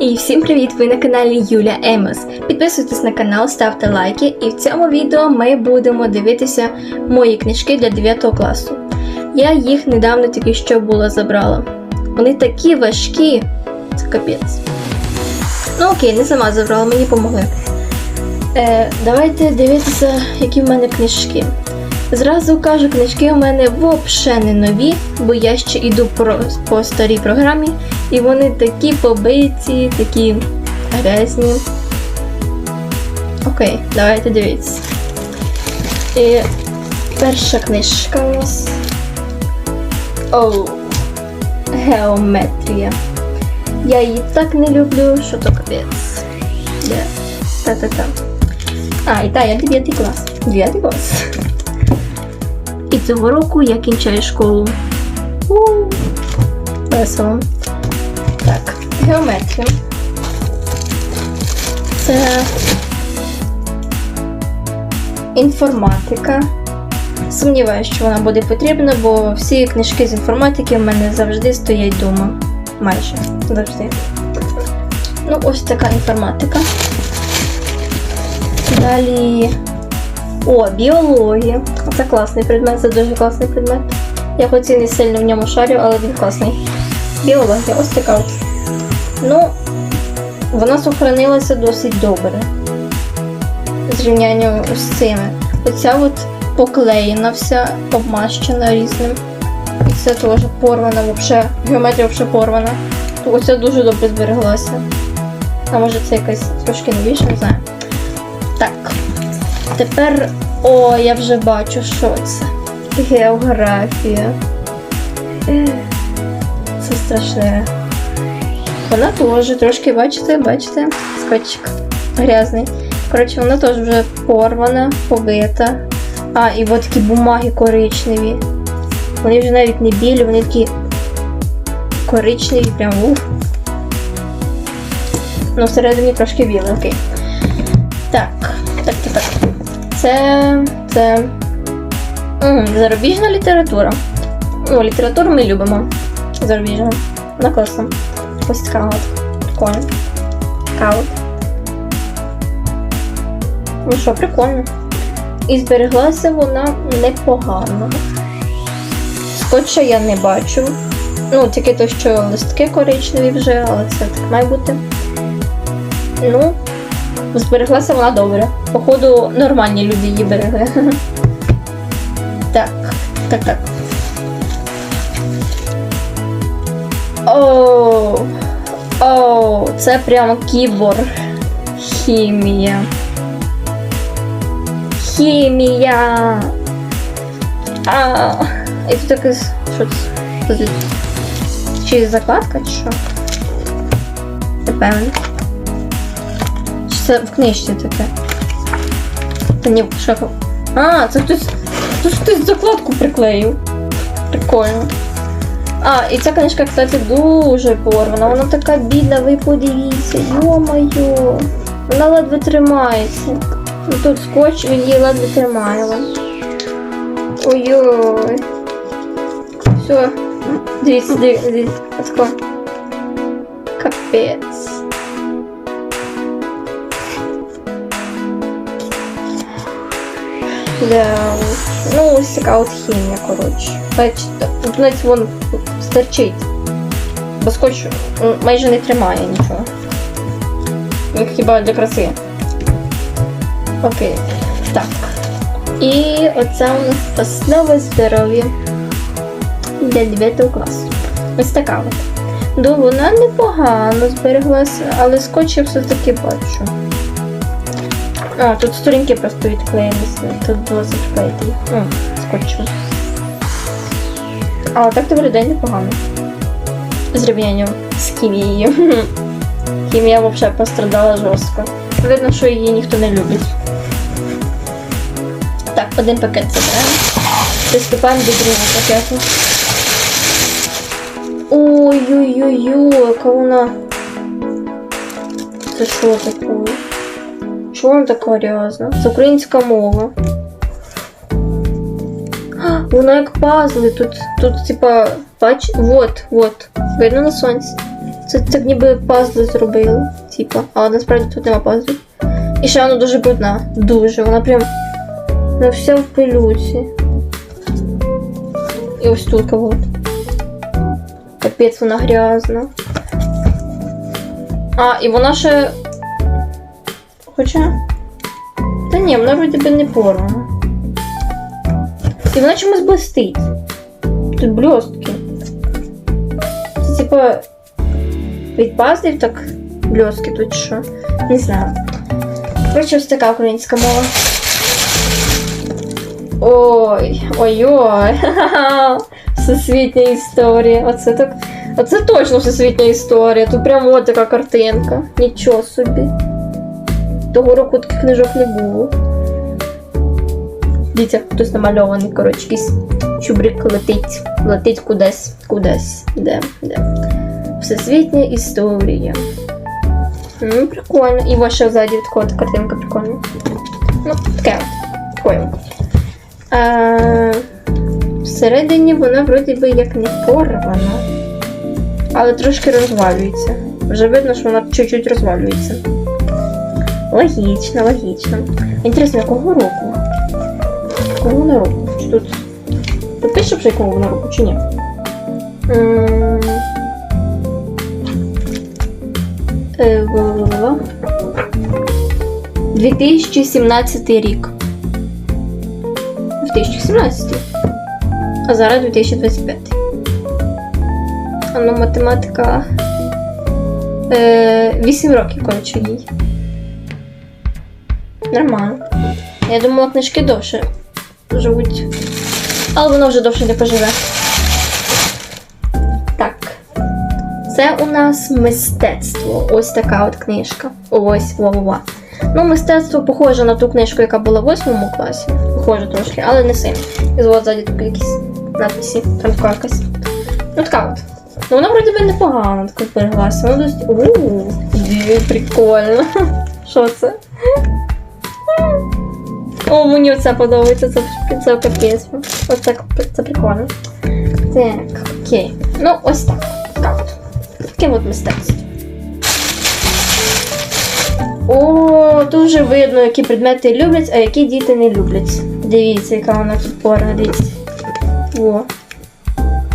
І всім привіт! Ви на каналі Юля Емос. Підписуйтесь на канал, ставте лайки, і в цьому відео ми будемо дивитися мої книжки для 9 класу. Я їх недавно тільки що була забрала. Вони такі важкі, це капець. Ну окей, не сама забрала, мені помогли. Е, давайте дивитися, які в мене книжки. Зразу кажу, книжки у мене взагалі не нові, бо я ще йду про, по старій програмі, і вони такі побиті, такі грязні. Окей, давайте дивитися. І перша книжка у нас. Оу. Геометрія. Я її так не люблю, що то капець. Де? Та-та-та. А, і та, я 9 клас. 9 клас. І цього року я кінчаю школу. У, Весело. Так, геометрія. Це інформатика. Сумніваюся, що вона буде потрібна, бо всі книжки з інформатики в мене завжди стоять вдома. Майже завжди. Ну, ось така інформатика. Далі. О, біологія. Це класний предмет, це дуже класний предмет. Я хоч і не сильно в ньому шарю, але він класний. Біологія, ось така от. Ну, вона сохранилася досить добре. Зрівнянню з цими. Оця от поклеєна вся, обмащена різним. І це теж порвана, взагалі. Геометрія взагалі порвана. То оця дуже добре збереглася. А може це якась трошки новіша, не знаю. Тепер. О, я вже бачу, що це. Географія. Це страшне. Вона теж трошки, бачите, бачите, скотчик грязний. Коротше, вона теж вже порвана, побита. А, і от такі бумаги коричневі. Вони вже навіть не білі, вони такі коричневі, прям ух. Ну, всередині трошки. Так, так, так, так. Це. це. Зарубіжна література. Ну, літературу ми любимо. Зарубіжну. На класно. Ось така от. Прикольно. Така. Ну що, прикольно. І збереглася вона непогано. Скотча я не бачу. Ну, тільки то, що листки коричневі вже, але це так має бути. Ну, збереглася вона добре. Походу, нормальні люди її берегли. Так, так, так. Оу, оу, це прямо кіборг. Хімія. Хімія. А, і тут таке. Що це? Чи закладка, чи що? Напевно. Це в книжці таке? Та ні, що? А, це хтось. Тут хтось закладку приклеїв. Прикольно. А, і ця книжка, кстати, дуже порвана. Вона така бідна, ви подивіться. Йо-моє. Вона ледве тримається. Тут скотч, він її ледве тримає. Ой-ой. Все. Дивіться, дивіться. Капець. Да. Ну, ось така от хімія, коротше. Бачите, навіть вон стерчить. Бо скотч майже не тримає нічого. Ну, хіба для краси. Окей. Так. І оце у нас основа здоров'я для 9 класу. Ось така от. Ну, вона непогано збереглася, але скотч я все-таки бачу. А, тут сторінки просто відклеїлися. Тут досить вклеїти. О, скотчем. А так то виглядає непогано. Зрівнянням з хімією. Хімія взагалі пострадала жорстко. Видно, що її ніхто не любить. Так, один пакет забираємо. Приступаємо до другого пакету. Ой-ой-ой-ой, яка вона. Це що таке? Чого вона така грязна? Це українська мова. А, Вона як пазли. Тут, тут, типа, бач, вот, вот. Видно на сонці. Це так ніби пазли зробили. Типа, але насправді тут нема пазлів. І ще вона дуже брудна. Дуже. Вона прям вона вся в пилюці. І ось тут от. Капець, вона грязна. А, і вона ще. Хоча. Та ні, вона вроді би не порвана. І вона чомусь блистить. Тут блістки. Це типа від пазлів так блістки тут що. Не знаю. Коротше, ось така українська мова. Ой, ой-ой. Всесвітня історія. Оце так. Оце точно всесвітня історія. Тут прямо от така картинка. Нічого собі. Того року таких книжок не було. Дивіться, хтось намальований, коротше, якийсь чубрик летить. Летить кудись, кудись. Де, де. Всесвітня історія. Ну, прикольно. І ваша ззаді така от картинка прикольна. Ну, таке от. Такое. А, всередині вона вроді би як не порвана, але трошки розвалюється. Вже видно, що вона чуть-чуть розвалюється. Логічно, логічно. Інтересно, якого року? Якого вона року? Чи тут? Тут пише вже якого вона року, чи ні? М, е, 2017 рік. 2017. А зараз 2025. А ну, математика. Е, 8 років, коротше, їй. Нормально. Я думала, книжки довше живуть. Але воно вже довше не поживе. Так. Це у нас мистецтво. Ось така от книжка. Ось ва-ва-ва. Ну, мистецтво похоже на ту книжку, яка була в 8 класі. Похоже трошки, але не сильно. І от ззаді тут якісь надписи, там така якась. Ну така от. Ну вона вроді би непогана, така збереглася. Вона досить. Ууу, прикольно. Що це? О, мені оце подобається, це, це капець. Оце це прикольно. Так, окей. Ну, ось так. Так от. Таке от мистецтво. О, дуже видно, які предмети люблять, а які діти не люблять. Дивіться, яка вона тут порга, дивіться. О.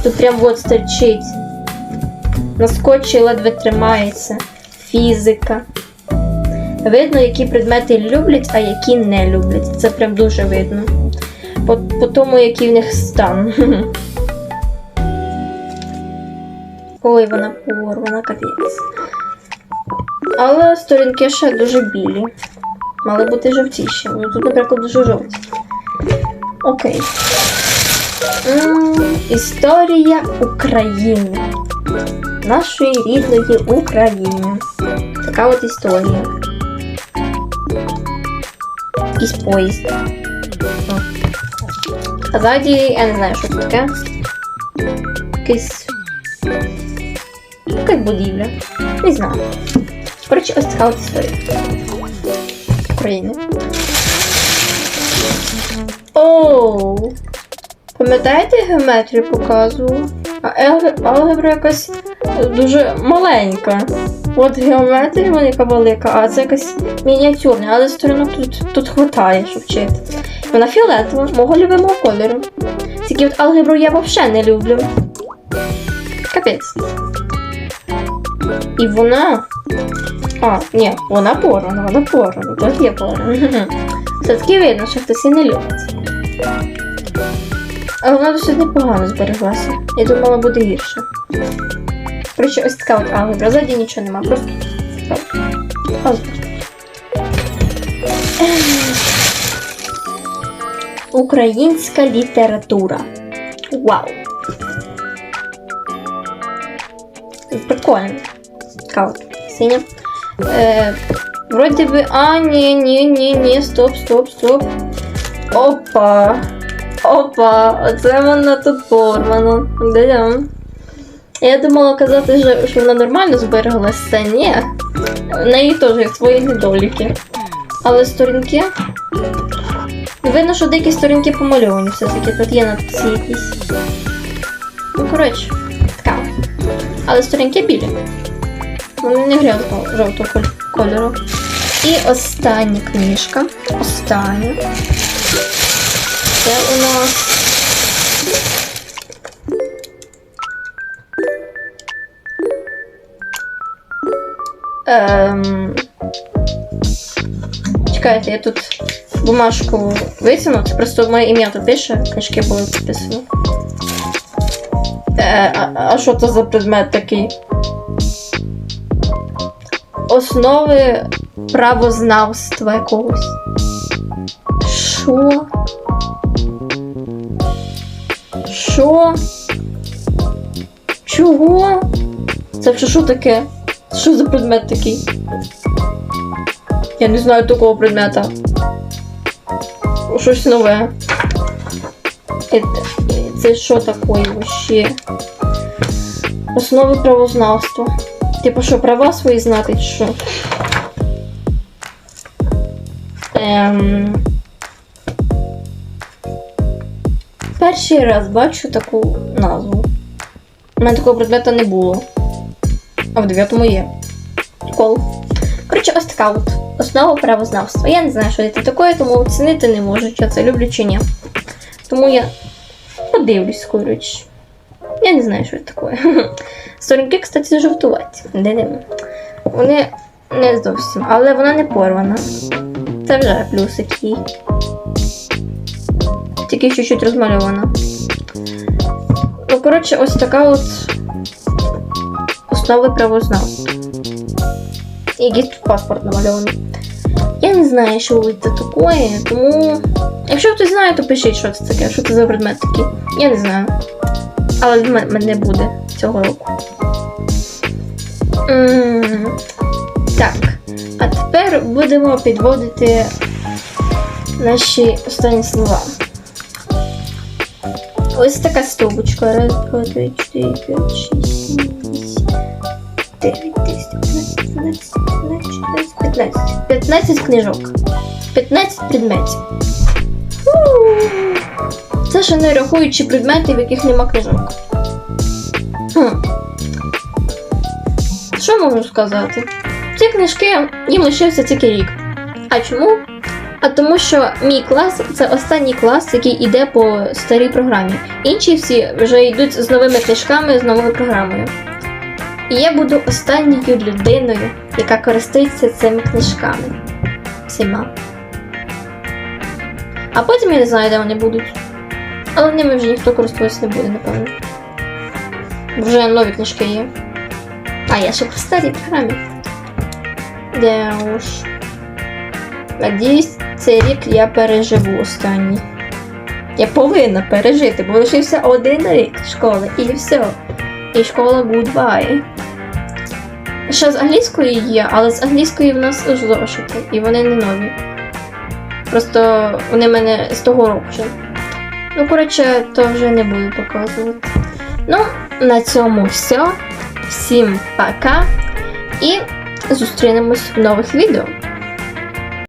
Тут прям от стерчить. На скотчі ледве тримається. Фізика. Видно, які предмети люблять, а які не люблять. Це прям дуже видно. По, по тому, який в них стан. Ой, вона порвана, капець. Але сторінки ще дуже білі. Мали бути жовтіші. Тут, наприклад, дуже жовті. Окей. Історія України. Нашої рідної України. Така от історія. Якийсь поїзд. А ззаді, я не знаю, що це таке. Якийсь. Якась будівля. Не знаю. Коротше, ось така от історія. України. Оу! Пам'ятаєте, геометрію показувала? А алгебра якась дуже маленька. От геометрія яка велика, а це якась мініатюрна, але сторінок тут, тут хватає, щоб вчити. Вона фіолетова, мого любимого кольору. Тільки от алгебру я взагалі не люблю. Капець. І вона. А, ні, вона порвана, вона порвана, тут є порвана. Все-таки видно, що хтось її не любить. Але вона досить непогано збереглася. Я думала, буде гірше. Коротше, ось така от алгебра. Ззаді нічого нема, просто. Українська література. Вау! Прикольно. Така от синя. Е, вроді би. А, ні, ні, ні, ні, стоп, стоп, стоп. Опа. Опа, оце вона тут порвана. Да-да. Я думала казати, що- вона нормально збереглася. Ні. В неї теж є свої недоліки. Але сторінки. Видно, що деякі сторінки помальовані все-таки. Тут є надписи якісь. Ну, коротше, така. Але сторінки білі. Вони не грязного жовтого кольору. І остання книжка. Остання. Це у нас. Ем... Чекайте, я тут бумажку витягну. Просто моє ім'я тут пише, книжки були підписані. Е, а, а що це за предмет такий? Основи правознавства якогось. Що? Що? Чого? Це вже що таке? Що за предмет такий? Я не знаю такого предмета. Щось нове. Е, е, Це що таке вообще? Основи правознавства. Типу що, права свої знати чи що? Ем... Перший раз бачу таку назву. У мене такого предмета не було. А в дев'ятому є. Прикол. Коротше, ось така от основа правознавства. Я не знаю, що це таке, тому оцінити не можу, чи це люблю чи ні. Тому я подивлюсь, коротше. Я не знаю, що це таке. Сторінки, кстати, жовтуваті. Де не Вони не зовсім, але вона не порвана. Це вже плюсик їй. Тільки чуть-чуть розмальована. Ну, коротше, ось така от основи правознавства. Якийсь паспорт намальований. Я не знаю, що це таке, тому. Якщо хтось знає, то пишіть, що це таке, що це за предмет такий. Я не знаю. Але в мене не буде цього року. Так. А тепер будемо підводити наші останні слова. Ось така стовбочка. Раз, два, три, чотири, п'ять, шість, 15 15 книжок. 15 предметів. Це ще не рахуючи предмети, в яких нема книжок. Хм. Що можу сказати? Ці книжки їм лишився тільки рік. А чому? А тому, що мій клас це останній клас, який йде по старій програмі. Інші всі вже йдуть з новими книжками, з новою програмою. І я буду останньою людиною, яка користується цими книжками. Всіма. А потім я не знаю, де вони будуть. Але ними вже ніхто користуватися не буде, напевно. Вже нові книжки є. А я ще по старій програмі. Де уж. Надіюсь, цей рік я переживу останній. Я повинна пережити, бо лишився один рік школи і все. І школа goodbye. Ще з англійської є, але з англійської в нас зошити, і вони не нові. Просто вони в мене з того року вже. Ну, коротше, то вже не буду показувати. Ну, на цьому все. Всім пока. І зустрінемось в нових відео.